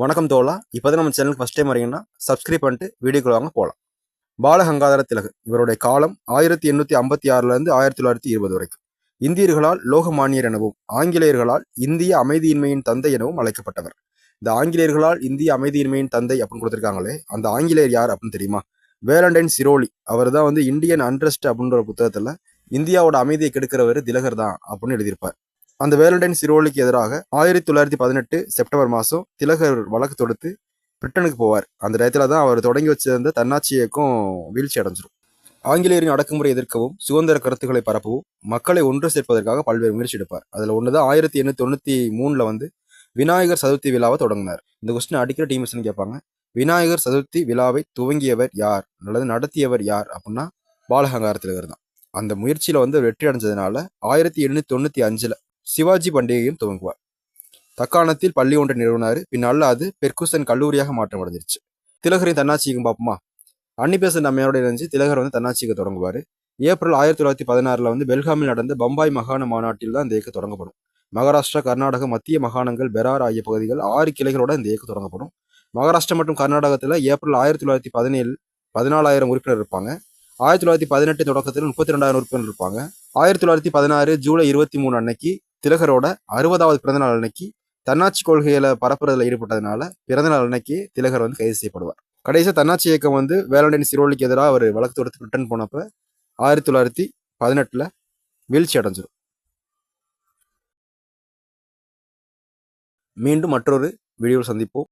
வணக்கம் தோலா இப்போ நம்ம சேனலுக்கு ஃபஸ்ட் டைம் வரீங்கன்னா சப்ஸ்கிரைப் பண்ணிட்டு வீடியோக்குள்ள வாங்க போகலாம் பாலகங்காதர திலகு இவருடைய காலம் ஆயிரத்தி எண்ணூற்றி ஐம்பத்தி ஆறுலேருந்து ஆயிரத்தி தொள்ளாயிரத்தி இருபது வரைக்கும். இந்தியர்களால் லோகமானியர் எனவும் ஆங்கிலேயர்களால் இந்திய அமைதியின்மையின் தந்தை எனவும் அழைக்கப்பட்டவர். இந்த ஆங்கிலேயர்களால் இந்திய அமைதியின்மையின் தந்தை அப்படின்னு கொடுத்துருக்காங்களே அந்த ஆங்கிலேயர் யார் அப்படின்னு தெரியுமா? வேலண்டைன் சிரோலி. அவர் தான் வந்து இந்தியன் அண்ட்ரஸ்ட் அப்படின்ற புத்தகத்தில் இந்தியாவோட அமைதியை கெடுக்கிறவர் திலகர் தான் அப்படின்னு எழுதியிருப்பார். அந்த வேலண்டைன் சிரோலிக்கு எதிராக ஆயிரத்தி தொள்ளாயிரத்தி பதினெட்டு செப்டம்பர் மாதம் திலகர் வழக்கு தொடுத்து பிரிட்டனுக்கு போவார். அந்த டயத்தில் தான் அவர் தொடங்கி வச்சிருந்த தன்னாட்சி இயக்கம் வீழ்ச்சி அடைஞ்சிரும். ஆங்கிலேயரின் அடக்குமுறை எதிர்க்கவும் சுதந்திர கருத்துக்களை பரப்பவும் மக்களை ஒன்று சேர்ப்பதற்காக பல்வேறு முயற்சி எடுப்பார். அதில் ஒன்று தான் ஆயிரத்தி எண்ணூற்றி தொண்ணூற்றி மூணில் வந்து விநாயகர் சதுர்த்தி விழாவை தொடங்கினார். இந்த கொஸ்டின் அடிக்கடி டீமர்ஸ்னு கேட்பாங்க. விநாயகர் சதுர்த்தி விழாவை துவங்கியவர் யார்? அல்லது நடத்தியவர் யார்? அப்படின்னா பாலகங்கார திலகர் தான். அந்த முயற்சியில் வந்து வெற்றி அடைஞ்சதுனால ஆயிரத்தி எண்ணூற்றி தொண்ணூற்றி அஞ்சில் சிவாஜி பண்டிகையும் துவங்குவார். தக்காணத்தில் பள்ளி ஒன்றை நிறுவனார். பின்னால் அது பெர்குசன் கல்லூரியாக மாற்றம் அடைஞ்சிருச்சு. திலகரின் தன்னாட்சிக்கும் பார்ப்போமா அன்னிபெசன்ட் அம்மையோட இணைஞ்சு திலகர் வந்து தன்னாட்சிக்கு தொடங்குவார். ஏப்ரல் ஆயிரத்தி தொள்ளாயிரத்தி பதினாறில் வந்து பெல்காமில் நடந்த பம்பாய் மாகாண மாநாட்டில் தான் இந்த இயக்கம் தொடங்கப்படும். மகாராஷ்டிரா கர்நாடக மத்திய மாகாணங்கள் பெரார் ஆகிய பகுதிகள் ஆறு கிளைகளோட இந்த இயக்கம் தொடங்கப்படும். மகாராஷ்டிரா மற்றும் கர்நாடகத்தில் ஏப்ரல் ஆயிரத்தி தொள்ளாயிரத்தி பதினேழு பதினாலாயிரம் உறுப்பினர் இருப்பாங்க. ஆயிரத்தி தொள்ளாயிரத்தி பதினெட்டு தொடக்கத்தில் முப்பத்தி ரெண்டாயிரம் உறுப்பினர் இருப்பாங்க. ஆயிரத்தி தொள்ளாயிரத்தி பதினாறு ஜூலை இருபத்தி மூணு அன்னைக்கு திலகரோட அறுபதாவது பிறந்தநாள் அன்னைக்கு தன்னாட்சி கொள்கையில பரப்புறதுல ஈடுபட்டதுனால பிறந்தநாள் அன்னைக்கு திலகர் வந்து கைது செய்யப்படுவார். கடைசியாக தன்னாட்சி இயக்கம் வந்து வேலண்டைன் சிரோலிக்கு எதிராக அவர் வழக்கு தொடுத்து ரிட்டர்ன் போனப்ப ஆயிரத்தி தொள்ளாயிரத்தி பதினெட்டில் வீழ்ச்சி அடைஞ்சிடும் மீண்டும் மற்றொரு வீடியோவில் சந்திப்போம்.